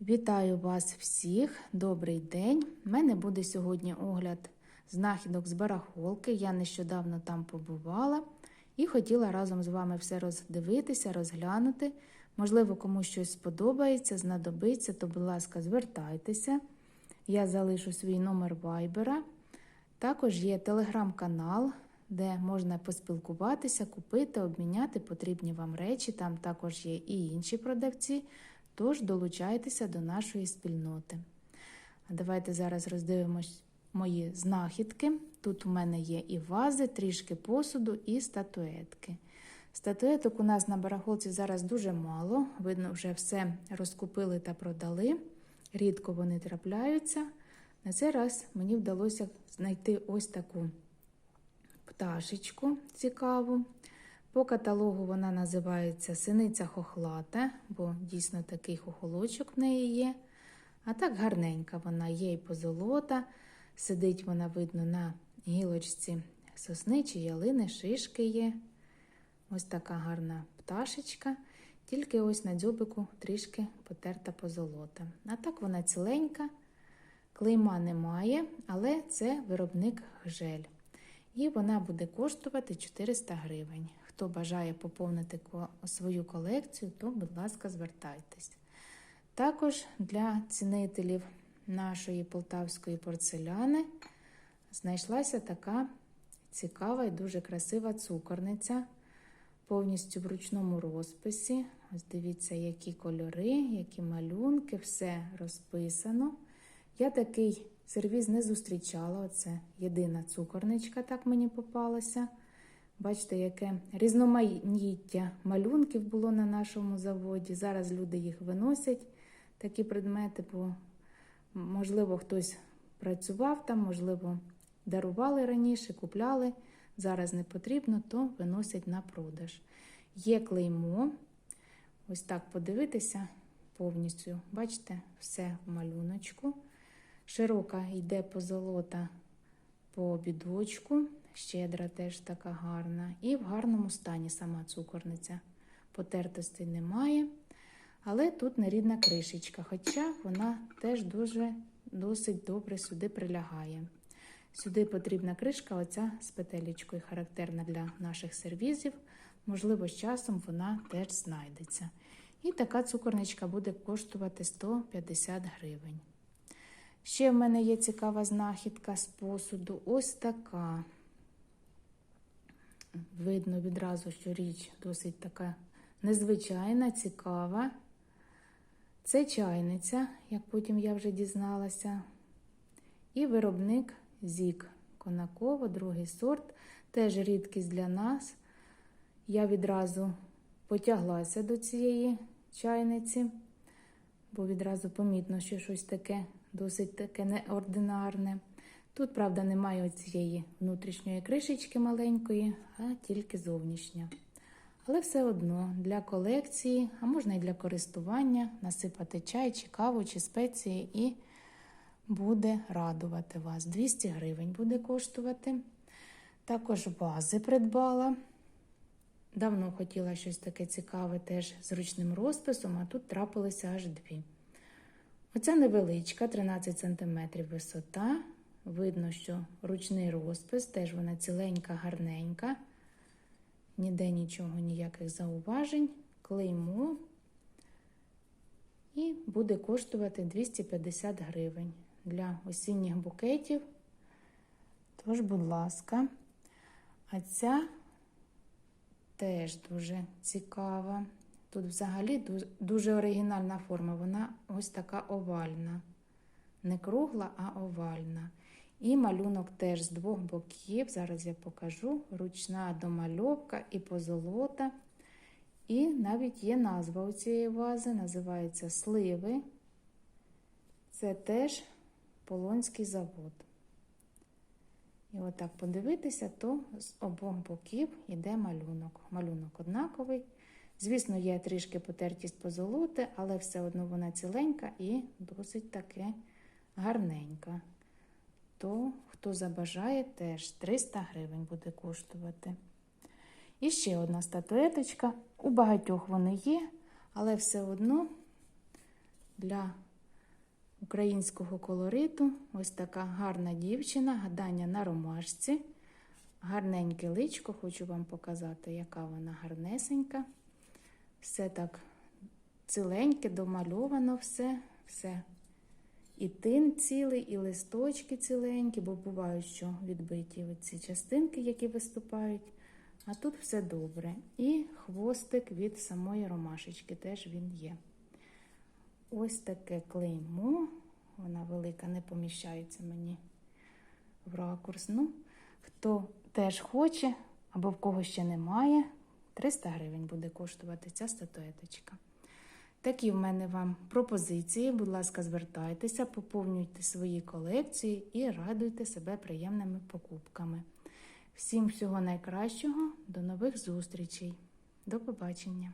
Вітаю вас всіх! Добрий день! У мене буде сьогодні огляд знахідок з барахолки. Я нещодавно там побувала і хотіла разом з вами все роздивитися, розглянути. Можливо, комусь щось сподобається, знадобиться, то, будь ласка, звертайтеся. Я залишу свій номер вайбера. Також є телеграм-канал, де можна поспілкуватися, купити, обміняти потрібні вам речі. Там також є і інші продавці. Тож долучайтеся до нашої спільноти. Давайте зараз роздивимось мої знахідки. Тут у мене є і вази, трішки посуду, і статуетки. Статуеток у нас на барахолці зараз дуже мало. Видно, вже все розкупили та продали. Рідко вони трапляються. На цей раз мені вдалося знайти ось таку пташечку цікаву. По каталогу вона називається Синиця хохлата, бо дійсно такий хохолочок в неї є. А так гарненька вона є і позолота. Сидить вона, видно, на гілочці сосни чи ялини, шишки є. Ось така гарна пташечка, тільки ось на дзьобику трішки потерта позолота. А так вона ціленька, клейма немає, але це виробник гжель. І вона буде коштувати 400 гривень. Хто бажає поповнити свою колекцію, то, будь ласка, звертайтесь. Також для цінителів нашої полтавської порцеляни знайшлася така цікава і дуже красива цукорниця, повністю в ручному розписі. Ось дивіться, які кольори, які малюнки, все розписано. Я такий сервіз не зустрічала. Оце єдина цукорничка, так мені попалася. Бачите, яке різноманіття малюнків було на нашому заводі. Зараз люди їх виносять, такі предмети, бо, можливо, хтось працював там, можливо, дарували раніше, купляли. Зараз не потрібно, то виносять на продаж. Є клеймо. Ось так подивитися повністю. Бачите, все в малюночку. Широка йде позолота по обідочку. Щедра теж така гарна. І в гарному стані сама цукорниця. Потертостей немає. Але тут нерідна кришечка, хоча вона теж дуже досить добре сюди прилягає. Сюди потрібна кришка, оця з петелечкою, характерна для наших сервізів. Можливо, з часом вона теж знайдеться. І така цукорничка буде коштувати 150 гривень. Ще в мене є цікава знахідка з посуду. Ось така. Видно відразу, що річ досить така незвичайна, цікава. Це чайниця, як потім я вже дізналася. І виробник Зік Конаково, другий сорт. Теж рідкість для нас. Я відразу потяглася до цієї чайниці, бо відразу помітно, що щось таке досить таке неординарне. Тут, правда, немає цієї внутрішньої кришечки маленької, а тільки зовнішня. Але все одно для колекції, а можна і для користування, насипати чай, чи каву, чи спеції, і буде радувати вас. 200 гривень буде коштувати. Також вази придбала. Давно хотіла щось таке цікаве, теж з ручним розписом, а тут трапилося аж дві. Оця невеличка, 13 см висота. Видно, що ручний розпис, теж вона ціленька, гарненька. Ніде нічого, ніяких зауважень, клеймо. І буде коштувати 250 гривень для осінніх букетів. Тож, будь ласка, а ця теж дуже цікава. Тут взагалі дуже оригінальна форма, вона ось така овальна. Не кругла, а овальна. І малюнок теж з двох боків. Зараз я покажу. Ручна домальовка і позолота. І навіть є назва у цієї вази, називається Сливи. Це теж Полонський завод. І отак подивитися, то з обох боків йде малюнок. Малюнок однаковий. Звісно, є трішки потертість позолоти, але все одно вона ціленька і досить таке гарненька. То, хто забажає, теж 300 гривень буде коштувати. І ще одна статуеточка. У багатьох вони є, але все одно для українського колориту. Ось така гарна дівчина, гадання на ромашці. Гарненьке личко, хочу вам показати, яка вона гарнесенька. Все так ціленьке, домальовано все, все. І тин цілий, і листочки ціленькі, бо бувають, що відбиті ці частинки, які виступають. А тут все добре. І хвостик від самої ромашечки теж він є. Ось таке клеймо. Вона велика, не поміщається мені в ракурс. Ну, хто теж хоче, або в кого ще немає, 300 гривень буде коштувати ця статуеточка. Такі в мене вам пропозиції. Будь ласка, звертайтеся, поповнюйте свої колекції і радуйте себе приємними покупками. Всім всього найкращого, до нових зустрічей. До побачення!